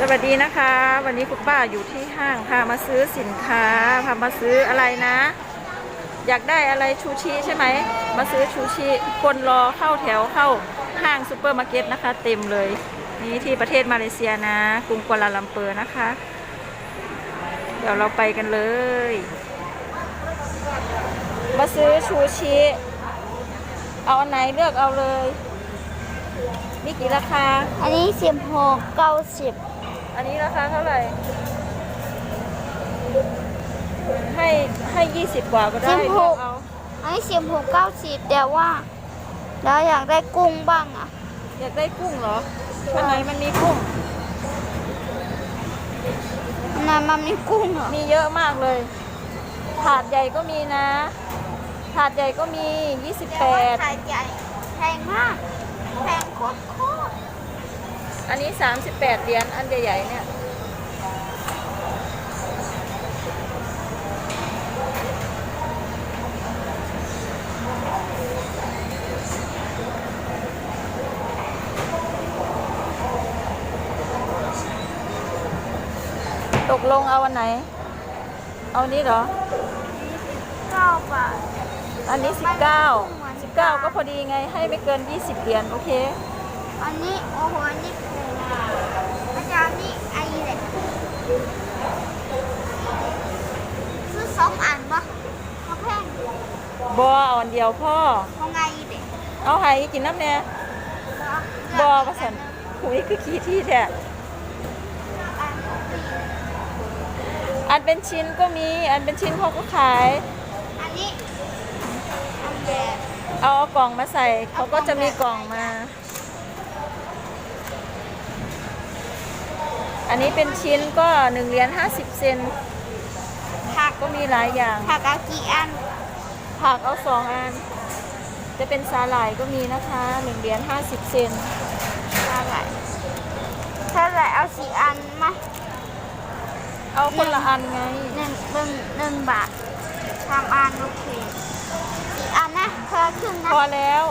สวัสดีนะคะ วันนี้คุณป้าอยู่ที่ห้างพามาซื้อสินค้าพามาซื้ออะไรนะ อยากได้อะไรชูชีใช่ไหม มาซื้อชูชีคนรอเข้าแถวเข้าห้างซูเปอร์มาร์เก็ตนะคะ เต็มเลย นี่ที่ประเทศมาเลเซียนะกรุงกัวลาลัมเปอร์นะคะ เดี๋ยวเราไปกันเลย มาซื้อชูชีเอาอันไหนเลือกเอาเลย มีกี่ราคา อันนี้สิบหกเก้าสิบ อันนี้ราคาเท่าไหร่ ให้ให้ยี่สิบกว่าก็ได้สิบเลืหอกกเอาอันนี้สิบหกเก้าสิบแต่ว่าเราอยากได้กุ้งบ้างอะ อยากได้กุ้งเหรออันไหนมันมีกุ้งนั่นมันมีกุ้งเหรอมีเยอะมากเลย ถาดใหญ่ก็มีนะ ถาดใหญ่ก็มี แต่ว่า28 ขายใหญ่แพงมาก แพงโคตรโคตร อันนี้ 38 เหรียญอันใหญ่ๆเนี่ยตกลงเอาอันไหน เอานี้เหรอ เก้าบาทอันนี้ 19 19 ก็พอดีไงให้ไม่เกิน 20 เหรียญโอเค อันนี้ โอ้โห อันนี้แพงอาจารย์นี่ไอ้เลยซื้อสองอันปะเขาแพงบอเอาอันเดียวพ่อเขาไงเด็กเอาไห้กินน้ำแน่บอประสันหุยคือขี้ที่แท้อันเป็นชิ้นก็มี อันเป็นชิ้นเขาก็ขาย อันนี้อันแบบเอาเอากล่องมาใส่ เขาก็จะมีกล่องมา อันนี้เป็นชิ้นก็หนึ่งเหรียญห้าสิบเซนผักก็มีหลายอย่าง ผักเอากี่อัน ผักเอาสองอัน จะเป็นสาหร่ายก็มีนะคะหนึ่งเหรียญห้าสิบเซนเท่าไหร่เท่าไหร่เอาสี่อันมาเอาคนละอันไงหนึ่งหนึ่งหนึ่งบาทสามอันโอเคสี่อันนะเธอครึ่งนะพอแล้ว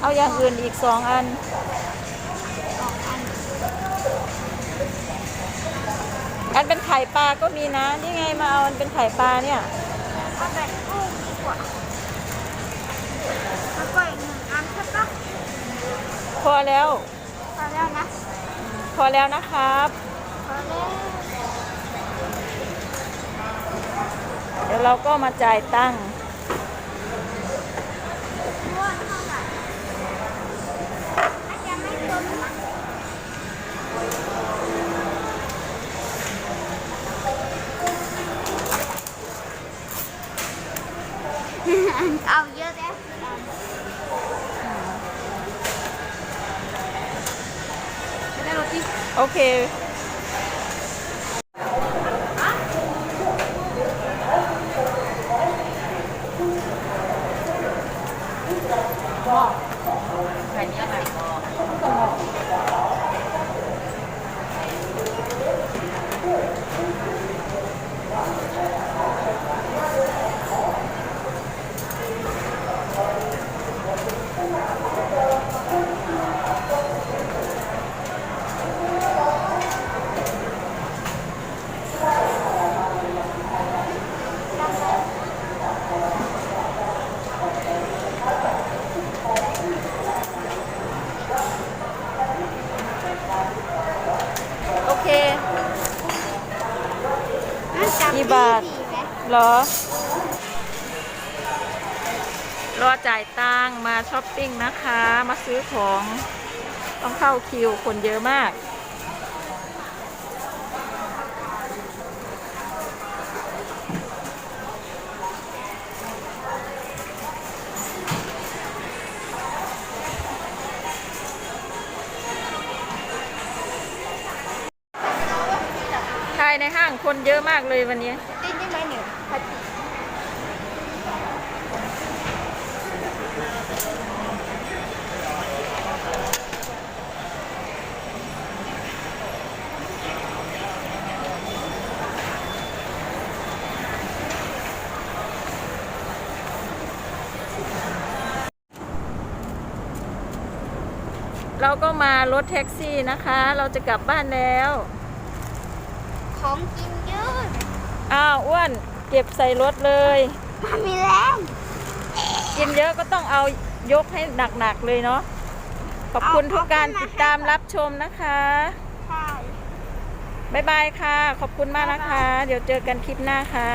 เอาอย่างอื่นอีกสองอัน อันเป็นไข่ปลาก็มีนะ นี่ไงมาเอาอันเป็นไข่ปลาเนี่ยเอาแบบกุ้งดีกว่าแล้วก็อีกหนึ่งอันใช่ปะพอแล้ว พอแล้วนะ พอแล้วนะครับ พอแล้ว เดี๋ยวเราก็มาจ่ายตังค์ ม้วนเท่าไหร่อาจจะไม่เกินมั้ง เอาเยอะแล้วโอเคโอเค กี่บาท ดีไหม เหรอ รอจ่ายตังมาช้อปปิ้งนะคะ มาซื้อของต้องเข้าคิวคนเยอะมากภายในห้างคนเยอะมากเลยวันนี้ ได้ได้ไหมหนึ่งพัน อ เราก็มารถแท็กซี่นะคะ เราจะกลับบ้านแล้ว ของกินเยอะอ้าวอ้วนเก็บใส่รถเลย มันมีแรงกินเยอะก็ต้องเอายกให้หนักๆเลยเนาะขอบคุณทุกการติดตามรับชมนะคะใช่บ๊ายบายค่ะ ขอบคุณมากนะคะ เดี๋ยวเจอกันคลิปหน้าค่ะ